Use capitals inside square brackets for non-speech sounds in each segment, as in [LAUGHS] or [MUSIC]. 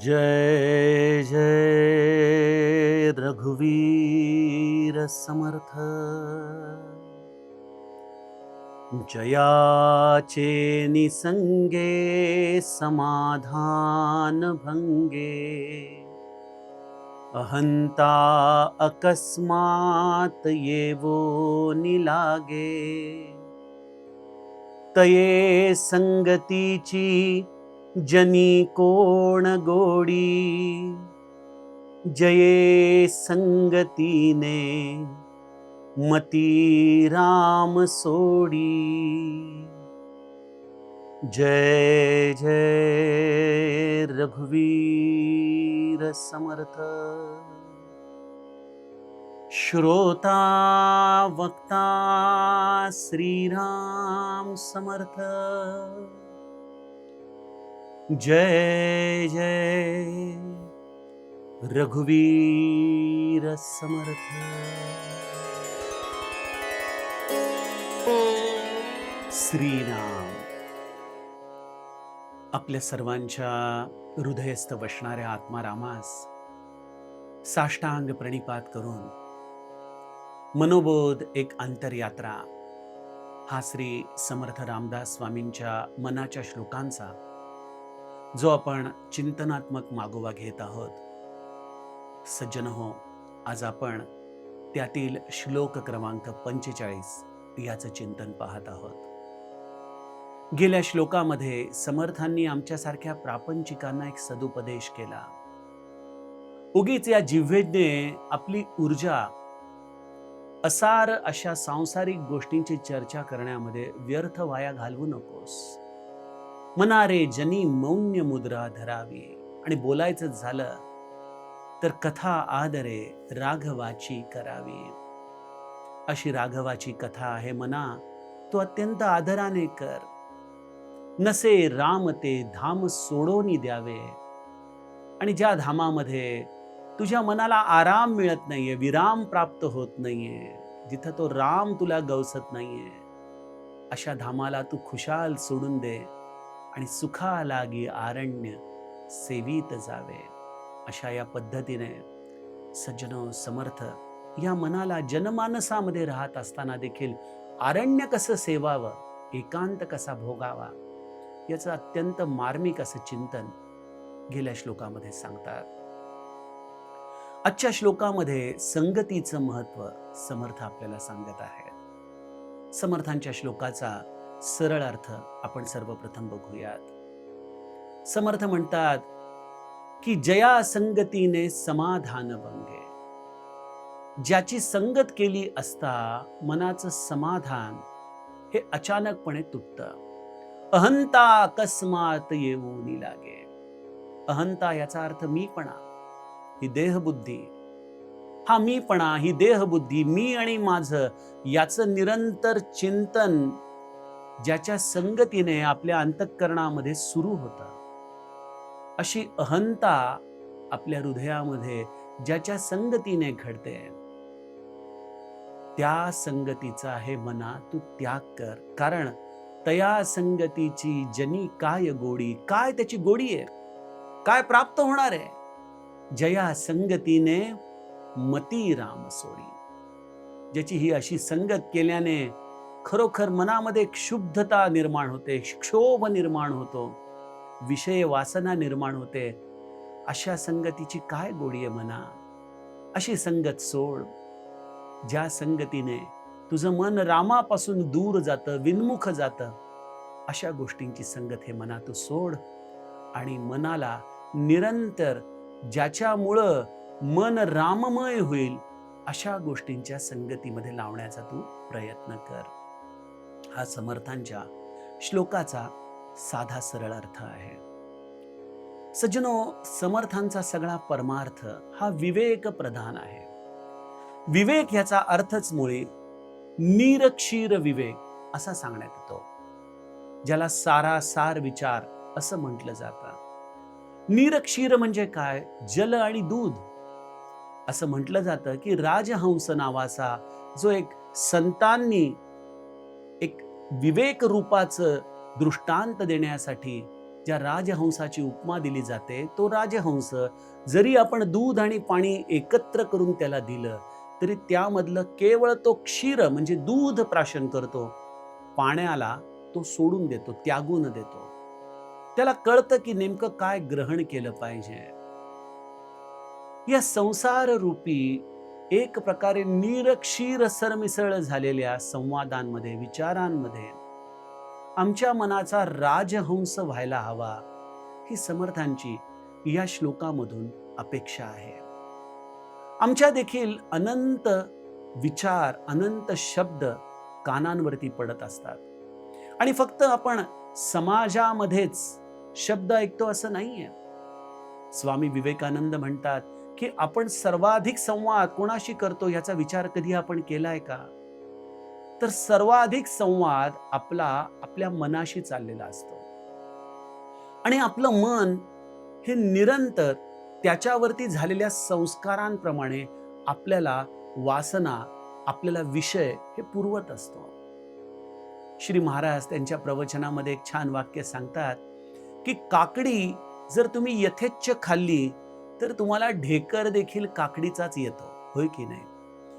जय जय रघुवीर समर्थ। जयाचे निसंगे समाधान भंगे। अहंता अकस्मात येवो निलागे। तये संगतीची जनी कोण गोडी? जये संगतीने मती राम सोडी. जय जय रघुवीर समर्थ. श्रोता वक्ता श्रीराम समर्थ. जय जय। रघुवीर समर्थ। श्रीराम। आपल्या सर्वांच्या हृदयस्थ बसणाऱ्या आत्मारामास साष्टांग प्रणिपात करून मनोबोध एक अंतरयात्रा हा श्री समर्थ रामदास स्वामींच्या मनाच्या श्लोकांचा जो आपण चिंतनात्मक मागोवा घेत आहोत. सज्जन हो आज आपण त्यातील श्लोक क्रमांक पंचेचाळीस याचं चिंतन पाहत आहोत. गेल्या श्लोकामध्ये समर्थांनी आमच्यासारख्या प्रापंचिकांना एक सदुपदेश केला. उगीच या जिव्हेजने आपली ऊर्जा असार अशा सांसारिक गोष्टींची चर्चा करण्यामध्ये व्यर्थ वाया घालवू नकोस. मनारे जनी मौन्य मुद्रा धरावी. आणि बोलायचं झालं तर कथा आदरे राघवाची करावी. अशी राघवाची कथा आहे मना तो अत्यंत आदराने कर. नसे राम ते धाम सोडोनी द्यावे. आणि ज्या धामामध्ये तुझ्या मनाला आराम मिळत नाहीये विराम प्राप्त होत नाहीये जिथं तो राम तुला गवसत नाहीये अशा धामाला तू खुशाल सोडून दे. आणि सुखा लागी आरण्य सेवीत जावे. अशा या पद्धतीने सज्जनो समर्थ या मनाला जनमानसामध्ये राहत असताना देखील आरण्य कसं सेवावं एकांत कसा भोगावा याचं अत्यंत मार्मिक असं चिंतन गेल्या श्लोकामध्ये सांगतात. आजच्या श्लोकामध्ये संगतीचं महत्त्व समर्थ आपल्याला सांगत आहे समर्थांच्या श्लोकाचा सरळ अर्थ आपण सर्वप्रथम बघूयात. समर्थ म्हणतात की जया संगतीने समाधान भंगे. ज्याची संगत केली असता मनाचं समाधान हे अचानकपणे तुटतं. अहंता अकस्मात येऊन लागे. अहंता याचा अर्थ मीपणा ही देहबुद्धी. हा मीपणा ही देहबुद्धी मी आणि माझं याचं निरंतर चिंतन ज्याच्या संगतीने आपल्या अंतःकरणामध्ये सुरू होतं अशी अहंता आपल्या हृदयामध्ये ज्याच्या संगतीने घडते. त्या संगतीचा हे मना तू त्याग कर. कारण तया संगतीची जनी काय गोडी? काय त्याची गोडी आहे? काय प्राप्त होणार आहे? जया संगतीने मती राम सोडी. ज्याची ही अशी संगत केल्याने खरोखर मनामध्ये क्षुब्धता निर्माण होते क्षोभ निर्माण होतो विषय वासना निर्माण होते. अशा संगतीची काय गोडी आहे म्हणा अशी संगत सोड. ज्या संगतीने तुझं मन रामापासून दूर जातं विनमुख जातं अशा गोष्टींची संगत हे मना तू सोड. आणि मनाला निरंतर ज्याच्यामुळं मन राममय होईल अशा गोष्टींच्या संगतीमध्ये लावण्याचा तू प्रयत्न कर. हा समर्थांच्या श्लोकाचा साधा सरळ अर्थ आहे. सज्जनो समर्थांचा सगळा परमार्थ हा विवेक प्रधान आहे. विवेक याचा अर्थच मुळे निरक्षीर विवेक असा सांगण्यात येतो. ज्याला सारा सार विचार असं म्हटलं जातं. निरक्षीर म्हणजे काय? जल आणि दूध. असं म्हटलं जातं की राजहंस नावाचा जो एक संतांनी विवेक रूपाचं दृष्टांत देण्यासाठी ज्या राजहंसाची उपमा दिली जाते तो राजहंस जरी आपण दूध आणि पाणी एकत्र करून त्याला दिलं तरी त्यामधलं केवळ तो क्षीर म्हणजे दूध प्राशन करतो. पाण्याला तो सोडून देतो त्यागून देतो. त्याला कळतं की नेमकं काय ग्रहण केलं पाहिजे. या संसार रूपी एक प्रकारे निरक्षीर सरमिसळ झालेल्या संवादांमध्ये विचारांमध्ये आमच्या मनाचा राजहंस व्हायला हवा ही समर्थांची या श्लोकामधून अपेक्षा आहे. आमच्या देखील अनंत विचार अनंत शब्द कानांवरती पडत असतात. आणि फक्त आपण समाजामध्येच शब्द ऐकतो असं नाहीये. स्वामी विवेकानंद म्हणतात की आपण सर्वाधिक संवाद कोणाशी करतो याचा विचार कधी आपण केलाय का? तर सर्वाधिक संवाद आपला आपल्या मनाशी चाललेला असतो. आणि आपलं मन हे निरंतर त्याच्यावरती झालेल्या संस्कारांप्रमाणे आपल्याला वासना आपल्याला विषय हे पुरवत असतो. श्री महाराज त्यांच्या प्रवचनामध्ये एक छान वाक्य सांगतात की काकडी जर तुम्ही यथेच्छ खाल्ली तर तुम्हाला ढेकर देखील काकडीचाच येतो होय की नाही?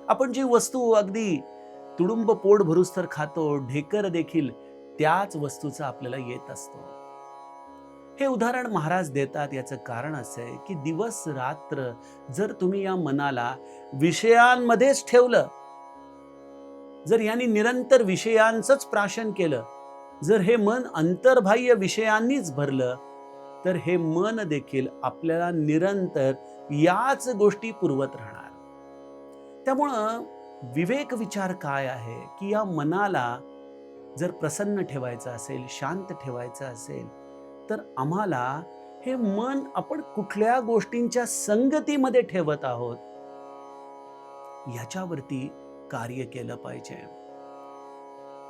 आपण जी वस्तू अगदी तुडुंब पोट भरूस तर खातो ढेकर देखील त्याच वस्तूचा आपल्याला येत असतो. हे उदाहरण महाराज देतात याचं कारण असं आहे की दिवस रात्र जर तुम्ही या मनाला विषयांमध्येच ठेवलं जर यांनी निरंतर विषयांचंच प्राशन केलं जर हे मन अंतर्बाह्य विषयांनीच भरलं तर हे मन देखील आपल्याला निरंतर याच गोष्टी पुरवत राहणार. त्यामुळं विवेक विचार काय आहे? की या मनाला जर प्रसन्न ठेवायचं असेल शांत ठेवायचं असेल तर आम्हाला हे मन आपण कुठल्या गोष्टींच्या संगतीमध्ये ठेवत आहोत? याच्यावरती कार्य केलं पाहिजे.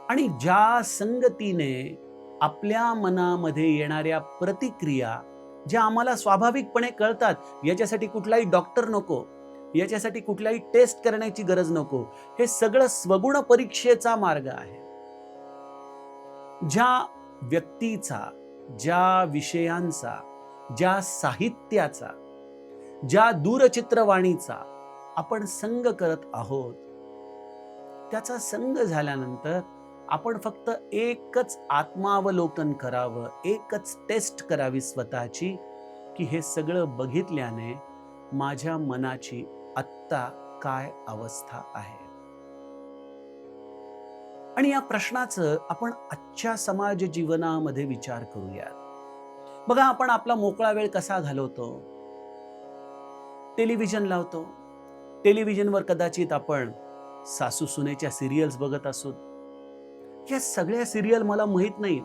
आणि ज्या संगतीने आपल्या मनामध्ये येणाऱ्या प्रतिक्रिया ज्या आम्हाला स्वाभाविकपणे कळतात याच्यासाठी कुठलाही डॉक्टर नको याच्यासाठी कुठलाही टेस्ट करण्याची गरज नको हे सगळं स्वगुण परीक्षेचा मार्ग आहे. ज्या व्यक्तीचा ज्या विषयांचा ज्या साहित्याचा ज्या दूरचित्रवाणीचा आपण संग करत आहोत त्याचा संग झाल्यानंतर आपण फक्त एकच आत्मावलोकन करावं एकच टेस्ट करावी स्वतःची की हे सगळं बघितल्याने माझ्या मनाची आत्ता काय अवस्था आहे? आणि या प्रश्नाचं आपण आजच्या समाज जीवनामध्ये विचार करूयात. बघा आपण आपला मोकळा वेळ कसा घालवतो? टेलिव्हिजन लावतो. टेलिव्हिजनवर कदाचित आपण सासू सुनेच्या सिरियल्स बघत असू या सगळ्या सिरियल मला माहीत नाही.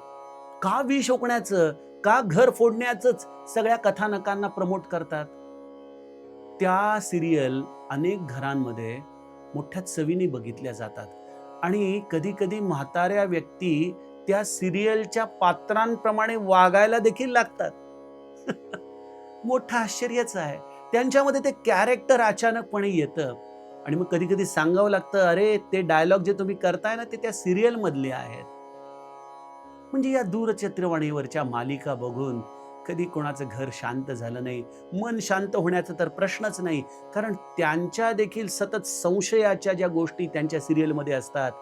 का विष ओकण्याचं का घर फोडण्याचंच सगळ्या कथानकांना प्रमोट करतात? त्या सिरियल अनेक घरांमध्ये मोठ्या चवीने बघितल्या जातात. आणि कधी कधी म्हाताऱ्या व्यक्ती त्या सिरियलच्या पात्रांप्रमाणे वागायला देखील लागतात. [LAUGHS] मोठं आश्चर्यच आहे. त्यांच्यामध्ये ते कॅरेक्टर अचानकपणे येतं. आणि मग कधी कधी सांगावं लागतं अरे ते डायलॉग जे तुम्ही करताय ना ते त्या सिरियलमधले आहेत. म्हणजे या दूरचित्रवाणीवरच्या मालिका बघून कधी कोणाचं घर शांत झालं नाही मन शांत होण्याचा तर प्रश्नच नाही कारण त्यांच्या देखील सतत संशयाच्या ज्या गोष्टी त्यांच्या सिरियलमध्ये असतात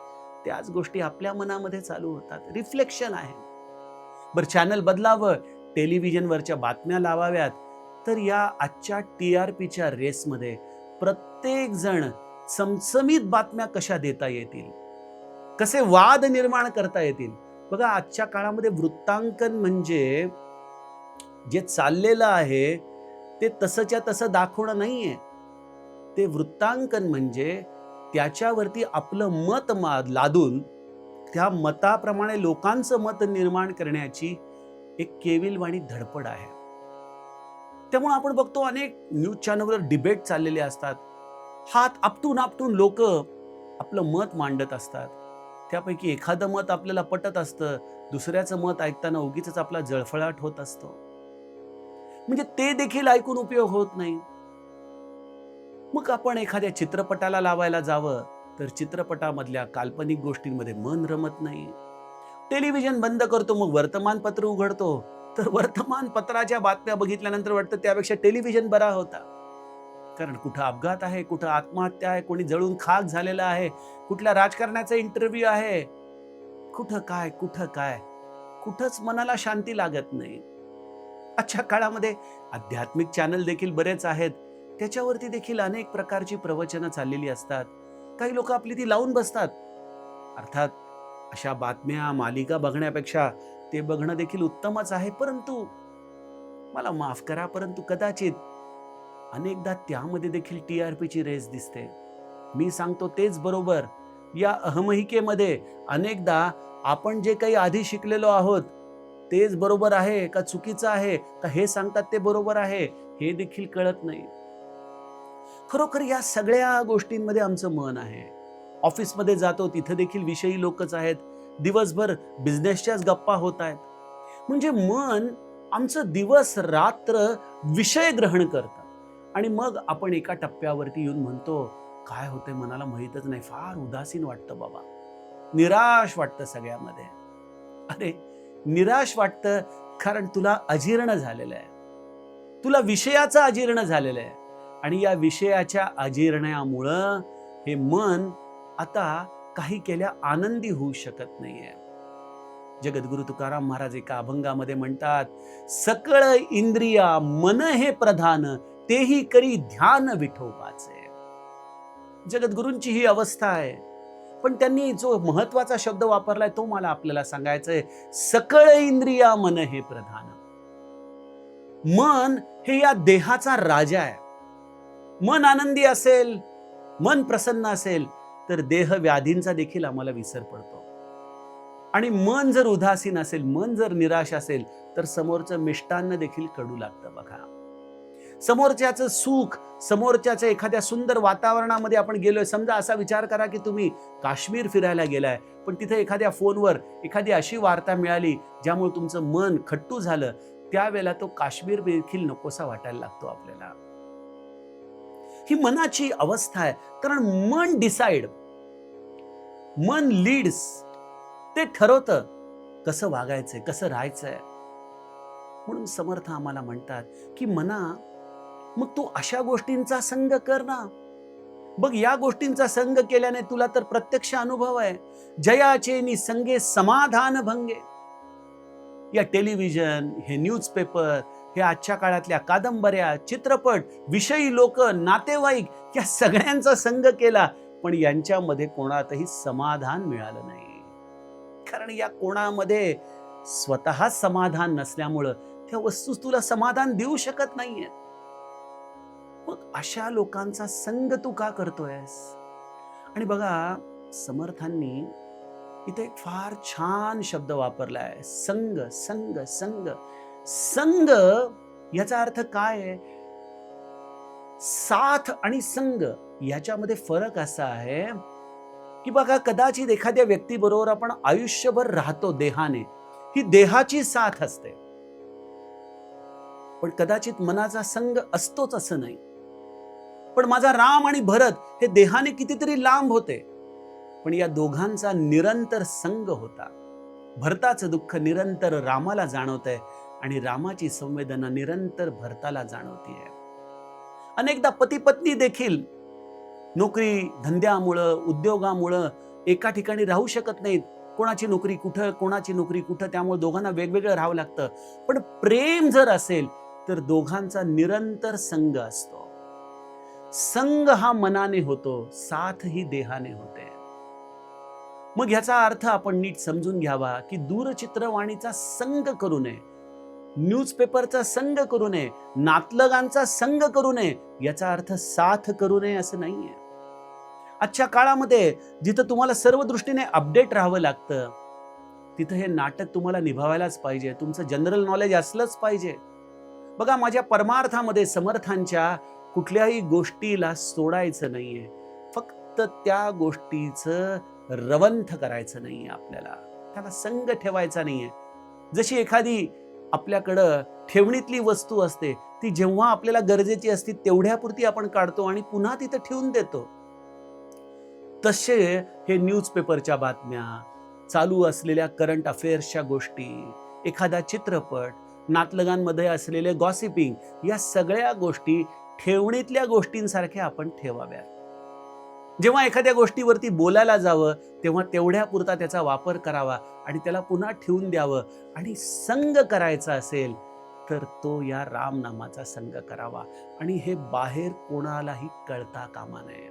त्याच गोष्टी आपल्या मनामध्ये चालू होतात. रिफ्लेक्शन आहे. बरं चॅनल बदलावं टेलिव्हिजनवरच्या बातम्या लावाव्यात तर या आजच्या टी आर पीच्या रेसमध्ये प्रत्येक जण चमचमीत बातम्या कशा देता येतील? कसे वाद निर्माण करता येतील? बघा आजच्या काळामध्ये वृत्तांकन म्हणजे जे चाललेलं आहे ते तसंच्या तसं दाखवणं नाहीये. ते वृत्तांकन म्हणजे त्याच्यावरती आपलं मत मा लादून त्या मताप्रमाणे लोकांचं मत निर्माण करण्याची एक केविलवाणी धडपड आहे. त्यामुळे आपण बघतो अनेक न्यूज चॅनलवर डिबेट चाललेले असतात. हात आपटून आपटून लोक आपलं मत मांडत असतात. त्यापैकी एखादं मत आपल्याला पटत असतं दुसऱ्याचं मत ऐकताना उगीच आपला जळफळाट होत असतो. म्हणजे ते देखील ऐकून उपयोग होत नाही. मग आपण एखाद्या चित्रपटाला लावायला जावं तर चित्रपटामधल्या काल्पनिक गोष्टींमध्ये मन रमत नाही. टेलिव्हिजन बंद करतो मग वर्तमानपत्र उघडतो. तर वर्तमानपत्राच्या बातम्या बघितल्यानंतर वाटतं त्यापेक्षा टेलिव्हिजन बरा होता. कारण कुठं अपघात आहे कुठं आत्महत्या आहे कोणी जळून खाक झालेला आहे कुठल्या राजकारणाचा इंटरव्ह्यू आहे कुठं काय कुठं काय कुठंच मनाला शांती लागत नाही. आजच्या काळामध्ये आध्यात्मिक चॅनल देखील बरेच आहेत त्याच्यावरती देखील अनेक प्रकारची प्रवचनं चाललेली असतात. काही लोक आपली ती लावून बसतात. अर्थात अशा बातम्या मालिका बघण्यापेक्षा ते बघणं देखील उत्तमच आहे परंतु मला माफ करा परंतु कदाचित अनेकदा त्यामध्ये देखील टी आर पीची रेस दिसते. मी सांगतो तेच बरोबर. या अहमहिकेमध्ये अनेकदा आपण जे काही आधी शिकलेलो आहोत तेच बरोबर आहे का चुकीचं आहे? का हे सांगतात ते बरोबर आहे? हे देखील कळत नाही. खरोखर या सगळ्या गोष्टींमध्ये आमचं मन आहे. ऑफिसमध्ये जातो तिथं देखील विषयी लोकच आहेत. दिवसभर बिझनेसच्याच गप्पा होत आहेत. म्हणजे मन आमचं दिवस रात्र विषय ग्रहण करतं. आणि मग आपण एका टप्प्यावरती येऊन म्हणतो काय होतंय मनाला माहीतच नाही. फार उदासीन वाटतं बाबा. निराश वाटतं सगळ्यामध्ये. अरे निराश वाटतं कारण तुला अजीर्ण झालेलं आहे. तुला विषयाचं अजीर्ण झालेलं आहे. आणि या विषयाच्या अजीर्णामुळं हे मन आता काही केल्या आनंदी होऊ शकत नाहीये. जगद्गुरु तुकाराम महाराज एका अभंगामध्ये म्हणतात सकळ इंद्रिया मन हे प्रधान तेही करी ध्यान विठोबाचे. जगद्गुरूंची ही अवस्था आहे. पण त्यांनी जो महत्त्वाचा शब्द वापरलाय तो मला आपल्याला सांगायचा आहे सकळ इंद्रिया मन हे प्रधान. मन हे या देहाचा राजा आहे. मन आनंदी असेल मन प्रसन्न असेल तर देह व्याधींचा देखील आम्हाला विसर पडतो. आणि मन जर उदासीन असेल मन जर निराश असेल तर समोरचं मिष्टान्न देखील कडू लागतं बघा. समोरच्याचं सुख समोरच्याचं एखाद्या सुंदर वातावरणामध्ये आपण गेलोय समजा असा विचार करा की तुम्ही काश्मीर फिरायला गेलाय पण तिथे एखाद्या फोनवर एखादी अशी वार्ता मिळाली ज्यामुळे तुमचं मन खट्टू झालं त्यावेळेला तो काश्मीर देखील नकोसा वाटायला लागतो आपल्याला. ही मनाची अवस्था आहे. कारण मन डिसाइड मन लीड्स ते ठरवतं कसं वागायचंय कसं राहायचंय. म्हणून समर्थ आम्हाला म्हणतात की मना मग तू अशा गोष्टींचा संग कर ना. बघ या गोष्टींचा संग केल्याने तुला तर प्रत्यक्ष अनुभव आहे. जयाचे नि संगे समाधान भंगे. या टेलिव्हिजन हे न्यूजपेपर हे आजच्या काळातल्या कादंबऱ्या चित्रपट विषयी लोक नातेवाईक या सगळ्यांचा संग केला पण यांच्यामध्ये कोणातही समाधान मिळालं नाही. कारण या कोणामध्ये स्वतः समाधान नसल्यामुळं त्या वस्तूस तुला समाधान देऊ शकत नाहीये. मग अशा लोकांचा संग तू का करतोयस? आणि बघा समर्थांनी इथे एक फार छान शब्द वापरलाय संग संग संग संघ याचा अर्थ काय आहे? साथ आणि संघ याच्यामध्ये फरक असा आहे की बघा कदाचित एखाद्या व्यक्तीबरोबर आपण आयुष्यभर राहतो देहाने ही देहाची साथ असते. पण कदाचित मनाचा संघ असतोच असं नाही. पण माझा राम आणि भरत हे देहाने कितीतरी लांब होते पण या दोघांचा निरंतर संघ होता. भरताचं दुःख निरंतर रामाला जाणवत आहे आणि रामाची संवेदना निरंतर भरताला जाणवतीये. अनेकदा पती पत्नी देखील नोकरी धंद्यामुळं उद्योगामुळं एका ठिकाणी राहू शकत नाहीत. कोणाची नोकरी कुठं कोणाची नोकरी कुठं त्यामुळे दोघांना वेगवेगळं राहावं लागतं. पण प्रेम जर असेल तर दोघांचा निरंतर संग असतो. संग हा मनाने होतो साथ ही देहाने होते. मग ह्याचा अर्थ आपण नीट समजून घ्यावा की दूरचित्रवाणीचा संग करू नये. न्यूजपेपरचा संग करू नये नातलगांचा संग करू नये याचा अर्थ साथ करू नये असं नाहीये. आजच्या काळामध्ये जिथं तुम्हाला सर्व दृष्टीने अपडेट राहावं लागतं तिथं हे नाटक तुम्हाला निभावायलाच पाहिजे तुमचं जनरल नॉलेज असलंच पाहिजे. बघा माझ्या परमार्थामध्ये समर्थांच्या कुठल्याही गोष्टीला सोडायचं नाहीये फक्त त्या गोष्टीचं रवंथ करायचं नाहीये आपल्याला. त्याला संग ठेवायचा नाहीये. जशी एखादी आपल्याकडं ठेवणीतली वस्तू असते ती जेव्हा आपल्याला गरजेची असते तेवढ्यापुरती आपण काढतो आणि पुन्हा तिथं ठेवून देतो. तसे हे न्यूजपेपरच्या बातम्या चालू असलेल्या करंट अफेअर्सच्या गोष्टी एखादा चित्रपट नातलगांमध्ये असलेले गॉसिपिंग या सगळ्या गोष्टी ठेवणीतल्या गोष्टींसारख्या आपण ठेवाव्या जेव्हा एखाद्या गोष्टीवरती बोलायला जावं तेव्हा तेवढ्या पुरता त्याचा वापर करावा आणि त्याला पुन्हा ठेवून द्यावं आणि संग करायचा असेल तर तो या रामनामाचा संग करावा. आणि हे बाहेर कोणालाही कळता कामा नये.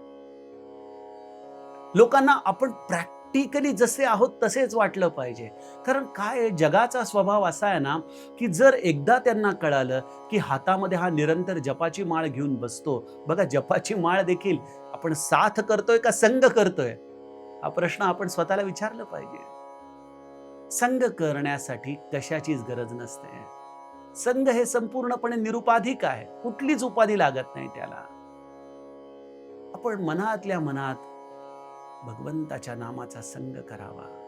लोकांना आपण प्रॅक्टिकली जसे आहोत तसेच वाटलं पाहिजे. कारण काय जगाचा स्वभाव असा आहे ना की जर एकदा त्यांना कळालं की हातामध्ये हा निरंतर जपाची माळ घेऊन बसतो. बघा जपाची माळ देखील आपण साथ करतोय का संग करतोय? हा प्रश्न आपण स्वतःला विचारलं पाहिजे. संग करण्यासाठी कशाचीच गरज नसते. संघ हे संपूर्णपणे निरुपाधिक आहे कुठलीच उपाधी लागत नाही त्याला. आपण मनातल्या मनात भगवंताच्या नामाचा संग करावा.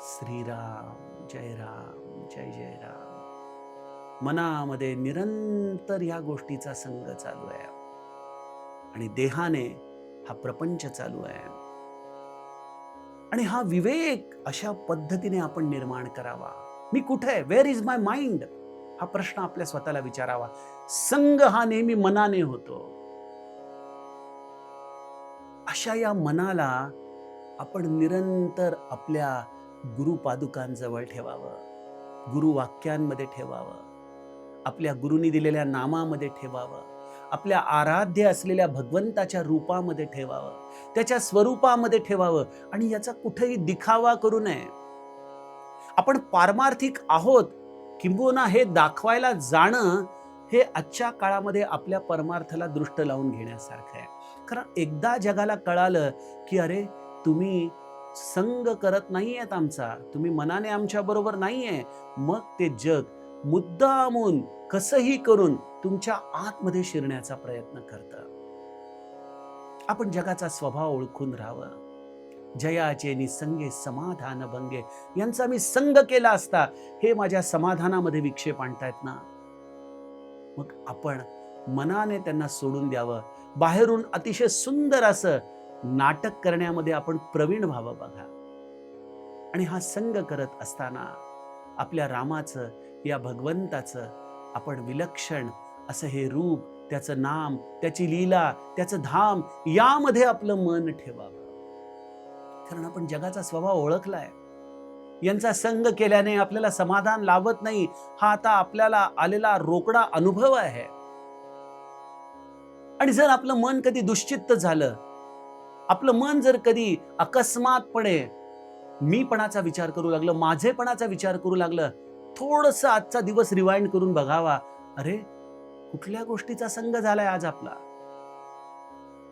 श्रीराम जय राम जय जय राम. मनामध्ये निरंतर या गोष्टीचा संग चालू आहे. आणि देहाने हा प्रपंच चालू आहे. आणि हा विवेक अशा पद्धतीने आपण निर्माण करावा. मी कुठे आहे? वेअर इज माय माइंड हा प्रश्न आपल्या स्वतःला विचारावा. संग हा नेहमी मनाने होतो. अशा या मनाला आपण निरंतर आपल्या गुरुपादुकांजवळ ठेवावं. गुरुवाक्यांमध्ये ठेवावं. आपल्या गुरुनी दिलेल्या नामामध्ये ठेवावं. आपल्या आराध्य असलेल्या भगवंताच्या रूपामध्ये ठेवावं. त्याच्या स्वरूपामध्ये ठेवावं. आणि याचा कुठेही दिखावा करू नये. आपण पारमार्थिक आहोत. किंबहुना हे दाखवायला जाणं हे आजच्या काळामध्ये आपल्या परमार्थाला दृष्ट लावून घेण्यासारखं आहे. खरं एकदा जगाला कळालं की अरे तुम्ही संग करत नाहीयेत आमचा. तुम्ही मनाने आमच्या बरोबर नाहीये. मग ते जग मुद्दामून कसंही करून तुमच्या आतमध्ये शिरण्याचा प्रयत्न करतं. आपण जगाचा स्वभाव ओळखून राहावं. जयाचे निसंगे समाधान भंगे यांचा मी संग केला असता हे माझ्या समाधानामध्ये विक्षेप आणतायत ना? मग आपण मनाने त्यांना सोडून द्यावं. बाहेरून अतिशय सुंदर असं नाटक करण्यामध्ये आपण प्रवीण व्हावं बघा. आणि हा संग करत असताना आपल्या रामाचं या भगवंताचं आपण विलक्षण असं हे रूप त्याचं नाम त्याची लीला त्याचं धाम यामध्ये आपलं मन ठेवावं. कारण आपण जगाचा स्वभाव ओळखलाय. यांचा संग केल्याने आपल्याला समाधान लाभत नाही. हा आता आपल्याला आलेला रोकडा अनुभव आहे. आणि जर आपलं मन कधी दुश्चित्त झालं आपलं मन जर कधी अकस्मातपणे मीपणाचा विचार करू लागलं माझेपणाचा विचार करू लागलं थोडस आजचा दिवस रिवाइंड करून बघावा अरे कुठल्या गोष्टीचा संग झालाय आज आपला?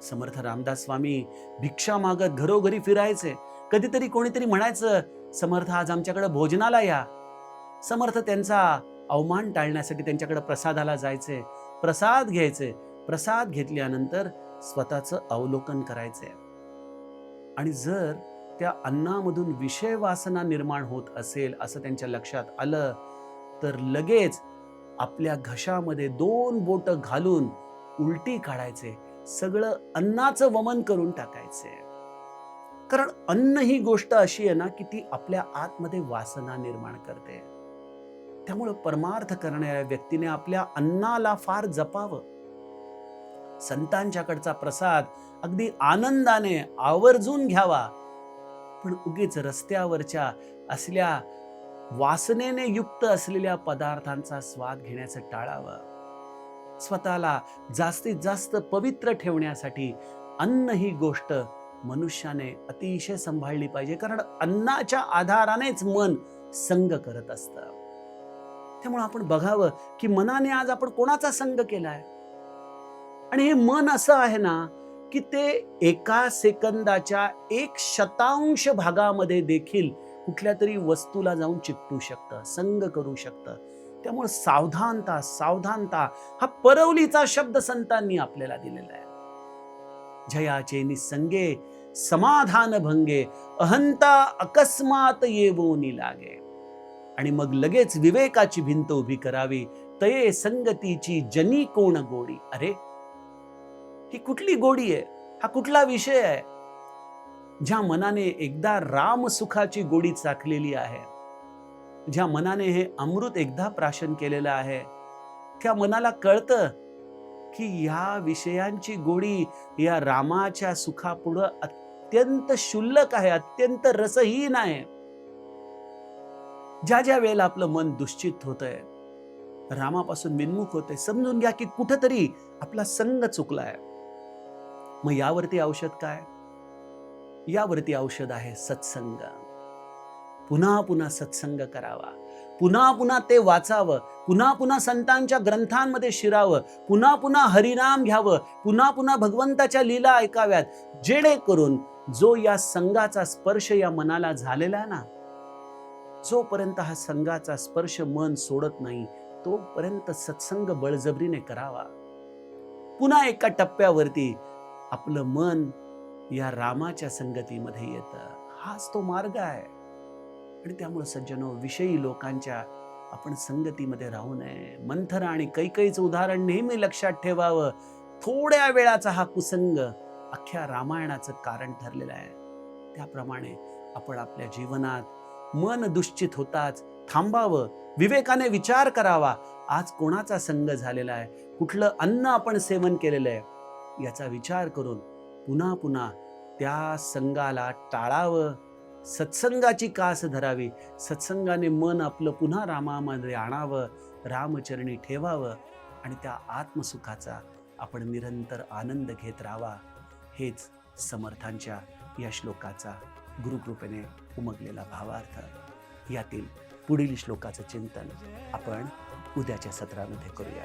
समर्थ रामदास स्वामी भिक्षा मागत घरोघरी फिरायचे. कधीतरी कोणीतरी म्हणायचं समर्थ आज आमच्याकडे भोजनाला या. समर्थ त्यांचा अवमान टाळण्यासाठी त्यांच्याकडे प्रसादाला जायचे. प्रसाद घ्यायचे. प्रसाद घेतल्यानंतर स्वतःचं अवलोकन करायचं आहे आणि जर त्या अन्नामधून विषय वासना निर्माण होत असेल असं त्यांच्या लक्षात आलं तर लगेच आपल्या घशामध्ये दोन बोट घालून उलटी काढायचे. सगळं अन्नाचं वमन करून टाकायचे. कारण अन्न ही गोष्ट अशी आहे ना की ती आपल्या आतमध्ये वासना निर्माण करते. त्यामुळं परमार्थ करणाऱ्या व्यक्तीने आपल्या अन्नाला फार जपावं. संतांच्याकडचा प्रसाद अगदी आनंदाने आवर्जून घ्यावा. पण उगीच रस्त्यावरच्या असल्या वासनेने युक्त असलेल्या पदार्थांचा स्वाद घेण्याचं टाळावं. स्वतःला जास्तीत जास्त पवित्र ठेवण्यासाठी अन्न ही गोष्ट मनुष्याने अतिशय सांभाळली पाहिजे कारण अन्नाच्या आधारानेच मन संग करत असतं. त्यामुळे आपण बघावं की मनाने आज आपण कोणाचा संग केलाय? आणि हे मन असं आहे ना की ते एका सेकंदाच्या एक शतांश भागामध्ये देखील कुठल्या तरी वस्तूला जाऊन चिकटू शकतं संग करू शकतं. त्यामुळे सावधानता सावधानता हा परवलीचा शब्द संतांनी आपल्याला दिलेला आहे. जयाचे निसंगे समाधान भंगे अहंता अकस्मात येवोनी लागे. आणि मग लगेच विवेकाची भिंत उभी करावी तये संगतीची जनी कोण गोडी. अरे ही कुठली गोडी आहे? हा कुठला विषय आहे? ज्या मनाने एकदा राम सुखाची गोडी चाखलेली आहे ज्या मनाने हे अमृत एकदा प्राशन केलेलं आहे त्या मनाला कळतं की या विषयांची गोडी या रामाच्या सुखापुढं अत्यंत शुल्लक आहे अत्यंत रसहीन आहे. ज्या ज्या वेळेला आपलं मन दुश्चित होतंय रामापासून विन्मुख होते समजून घ्या की कुठंतरी आपला संग चुकलाय. मग यावरती औषध काय? यावरती औषध आहे सत्संग. पुन्हा पुन्हा सत्संग करावा. पुन्हा पुन्हा ते वाचावं. पुन्हा पुन्हा संतांच्या ग्रंथांमध्ये शिरावं. पुन्हा पुन्हा हरिनाम घ्यावं. पुन्हा पुन्हा भगवंताच्या लीला ऐकाव्यात. जेणेकरून जो या संघाचा स्पर्श या मनाला झालेला आहे ना जोपर्यंत हा संघाचा स्पर्श मन सोडत नाही तोपर्यंत सत्संग बळजबरीने करावा. पुन्हा एका टप्प्यावरती आपलं मन या रामाच्या संगतीमध्ये येतं. हाच तो मार्ग आहे. आणि त्यामुळे सज्जनो विषयी लोकांच्या आपण संगतीमध्ये राहू नये. मंथर आणि कैकईचं उदाहरण नेहमी लक्षात ठेवावं. थोड्या वेळाचा हा कुसंग अख्ख्या रामायणाचं कारण ठरलेलं आहे. त्याप्रमाणे आपण आपल्या जीवनात मन दुश्चित होताच थांबावं. विवेकाने विचार करावा. आज कोणाचा संग झालेला आहे? कुठलं अन्न आपण सेवन केलेलं आहे? याचा विचार करून पुन्हा पुन्हा त्या संघाला टाळावं. सत्संगाची कास धरावी. सत्संगाने मन आपलं पुन्हा रामामध्ये आणावं. रामचरणी ठेवावं. आणि त्या आत्मसुखाचा आपण निरंतर आनंद घेत राहावा. हेच समर्थांच्या या श्लोकाचा गुरुकृपेने उमगलेला भावार्थ. यातील पुढील श्लोकाचं चिंतन आपण उद्याच्या सत्रामध्ये करूया